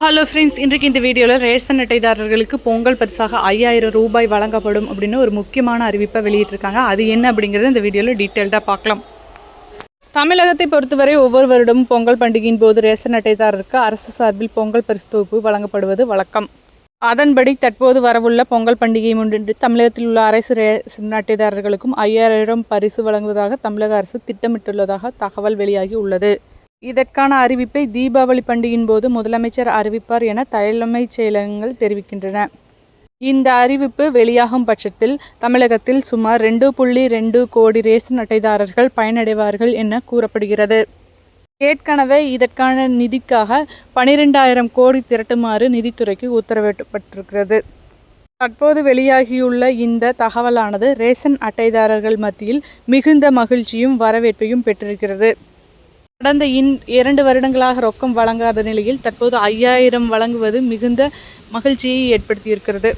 Hello friends இன்றைக்கு இந்த வீடியோவில் ரேஷன் அட்டைதாரர்களுக்கு பொங்கல் பரிசாக ஐயாயிரம் ரூபாய் வழங்கப்படும் அப்படின்னு ஒரு முக்கியமான அறிவிப்பை வெளியிட்டிருக்காங்க. அது என்ன அப்படிங்கிறத இந்த வீடியோவில் டீட்டெயில்டாக பார்க்கலாம். தமிழகத்தை பொறுத்தவரை ஒவ்வொரு வருடமும் பொங்கல் பண்டிகையின் போது ரேஷன் அட்டைதாரருக்கு அரசு சார்பில் பொங்கல் பரிசு தொகுப்பு வழங்கப்படுவது வழக்கம். அதன்படி தற்போது வரவுள்ள பொங்கல் பண்டிகையை முன்னிட்டு தமிழகத்தில் உள்ள அரசு ரேஷன் அட்டைதாரர்களுக்கும் ஐயாயிரம் பரிசு வழங்குவதாக தமிழக அரசு திட்டமிட்டுள்ளதாக தகவல் வெளியாகி உள்ளது. இதற்கான அறிவிப்பை தீபாவளி பண்டிகையின் போது முதலமைச்சர் அறிவிப்பார் என தலைமைச் செயலகங்கள் தெரிவிக்கின்றன. இந்த அறிவிப்பு வெளியாகும் பட்சத்தில் தமிழகத்தில் சுமார் ரெண்டு புள்ளி ரெண்டு கோடி ரேஷன் அட்டைதாரர்கள் பயனடைவார்கள் என கூறப்படுகிறது. ஏற்கனவே இதற்கான நிதிக்காக பனிரெண்டாயிரம் கோடி திரட்டுமாறு நிதித்துறைக்கு உத்தரவிடப்பட்டிருக்கிறது. தற்போது வெளியாகியுள்ள இந்த தகவலானது ரேஷன் அட்டைதாரர்கள் மத்தியில் மிகுந்த மகிழ்ச்சியும் வரவேற்பையும் பெற்றிருக்கிறது. கடந்த இன் இரண்டு வருடங்களாக ரொக்கம் வழங்காத நிலையில் தற்போது ஐயாயிரம் வழங்குவது மிகுந்த மகிழ்ச்சியை ஏற்படுத்தியிருக்கிறது.